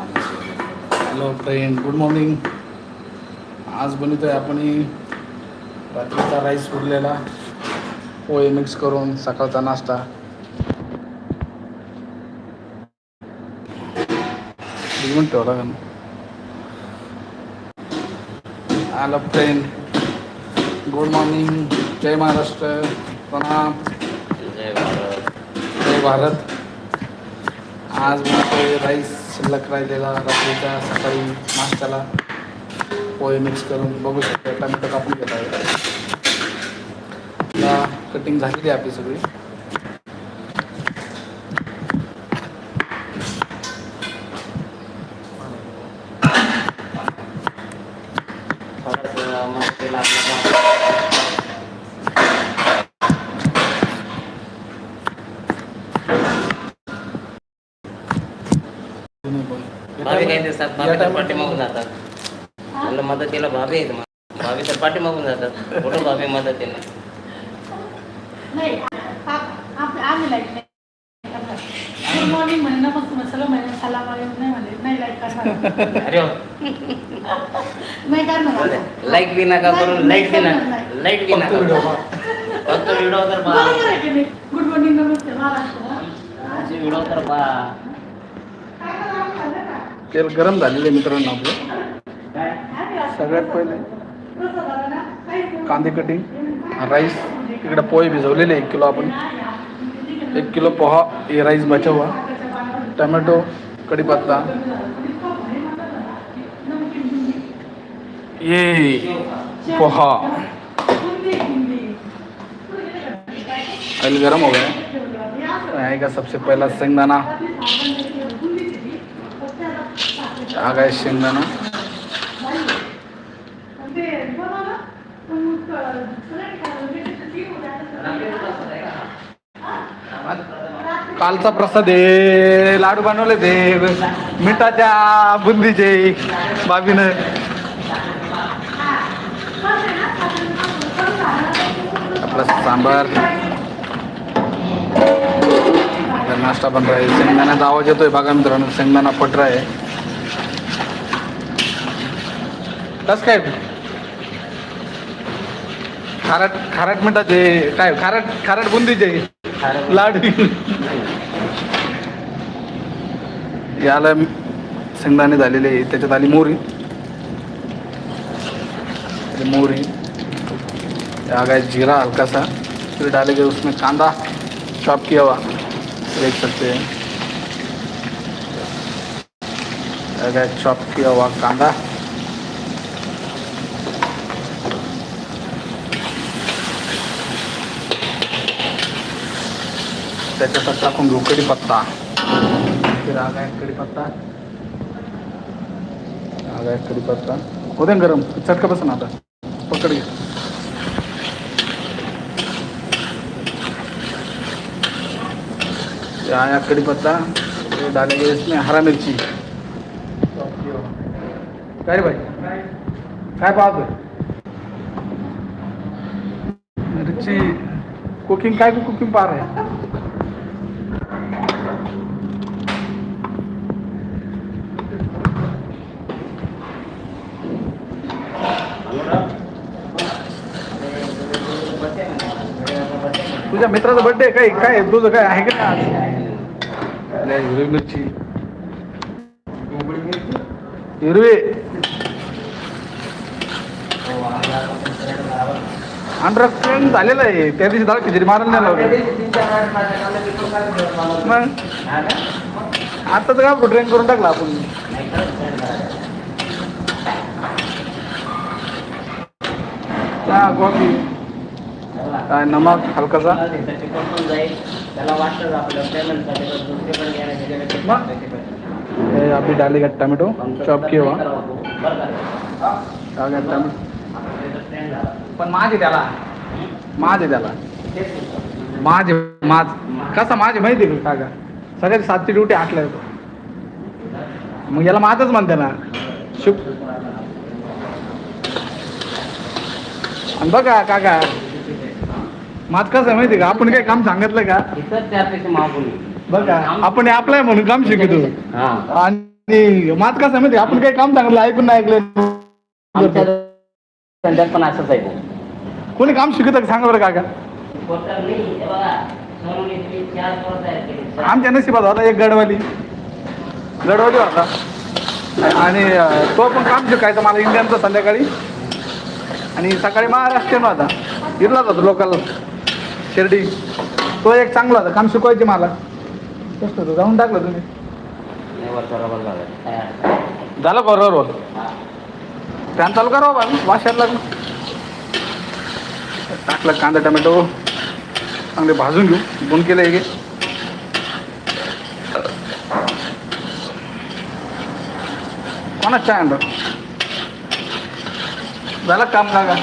Hello friend good morning आज बनवतोय आपण ही रात्रीचा राईस उरलेला. पोहे मिक्स करून सकाळचा नाश्ता. ठेवला का हॅलो फ्रेंड गुड मॉर्निंग जय महाराष्ट्र. प्रणाम. जय भारत. जय भारत. आज बनवतोय राईस शिल्लक राहिलेला रात्रीच्या सकाळी नाश्त्याला पोहे मिक्स करून बघू शकता टमॅटो कापून घेता आहे. आता कटिंग झालेली आहे आपली सगळी. थोडंसं मग तेल काही दिसतात भाभी तर पाठीमागून जातात. म्हणलं मदतीला भाभी आहेत मग. भाभी तर पाठीमागून जातात. कुठं भाभी मदतीला. नाही आप- आप- आम्ही लाईक नाही करणार. गुड मॉर्निंग म्हणे ना मग तुम्ही सगळं म्हणे सलाम वालेकुम नाही म्हणे. नाही लाईक करणार. अरे हो. नाही करणार लाईक बी नका करून लाइट बी नका. नाही. लाइट बी नका. व्हिडिओ फक्त व्हिडिओ तर पहा बरोबर आहे की नाही? गुड मॉर्निंग नमस्ते महाराष्ट्र. व्हिडिओ तर पहा काय करणार आम्ही खाल्लं का? तेल गरम झालेलं आहे मित्रांनो आपलं. सगळ्यात पहिले. कांदे कटिंग राईस इकडे पोहे भिजवलेले एक किलो आपण. एक किलो पोहा हे राईस बचावा. टमॅटो कढीपत्ता. ये पोहा. ऑयल गरम हो गया. आएगा सबसे पहला शेंगदाना आ शेंगदाणा कालचा प्रसाद आहे. लाडू बनवले ते. मिठाच्या बुंदीचे बाबीनं. आपला सांबार. नाश्ता पण राहील. शेंगदाण्याचा आवाज येतोय बघा मित्रांनो. शेंगदाणा पटरा आहे कस काय? खारट खारट म्हणतात काय खारट खारट बुंदीचे लाडू. याला शेंगदाणे झालेले आहे. त्याच्यात आली मोरी मोरी आगाय जिरा जीरा हल्का सा फिर डालेंगे उसमें कांदा. चॉप किया हुआ देख सकते हैं चॉप किया हुआ कांदा. त्याच्यात टाकून घेऊ. कढीपत्ता फिर आ गया कढीपत्ता आ गया कढीपत्ता होते गरम. चटका बसून आता. पकड घे. ये आया कड़ी पत्ता. ये इसमें हरा मिर्ची. काय रे भाई? काय पाहतो मिरची. कुकिंग काय कुकिंग पार आहे तुझ्या मित्राचा बर्थडे काय काय तुझं काय आहे का आज? हिरवी अंडरस्टँड झालेलं आहे. त्या दिवशी दाल खिचडी मारायला नाही लावली. मग? आता तर का ट्रेन करून टाकला आपण? चहा कॉफी. काय नमक हलकासा? त्याला वाटतं आपलं पेमेंटसाठी अभी डालेगा टमाटो. चॉप किया हुआ आ टमाटो. पण माझे त्याला. माझे त्याला. माझे माझ कसा माझे माहिती आहे का? का सगळ्यात सातची ड्युटी आठला येतो. मग याला माझच म्हणते ना. शुभ. आणि बघा काका. माझ कसं आहे माहिती का? आपण काही काम सांगितलं का? त्यापेक्षा बघा आपण अप्लाय म्हणून काम शिकतो. हा. आणि मात कसं माहिती आपण काही काम सांगितलं ऐकून नाही आमच्या ऐकलं धंद्यात पण असंच आहे भाऊ. कोणी काम शिकत का? सांगा बरं काका. पोटात नाही, हे बघा, सोनूने तुम्ही चार पोरं तयार केली. आमच्या नशिबात होता एक गडवाली. गडवाली होता. आणि अं, तो पण काम शिकायचा मला इंडियनचं संध्याकाळी. आणि सकाळी महाराष्ट्रीयन होता. इरलाच होता लोकल शिर्डी. तो एक चांगला होता काम शिकवायचे मला. कसं होतं जाऊन टाकलं तुम्ही. झालं. बरोबर हा. फॅन चालू करा बाबा वाशायला लागलं टाकलं कांदा टमॅटो. चांगले भाजून घेऊ. बुन केलं एक कोणाच चहा आणलं? झालं काम लागा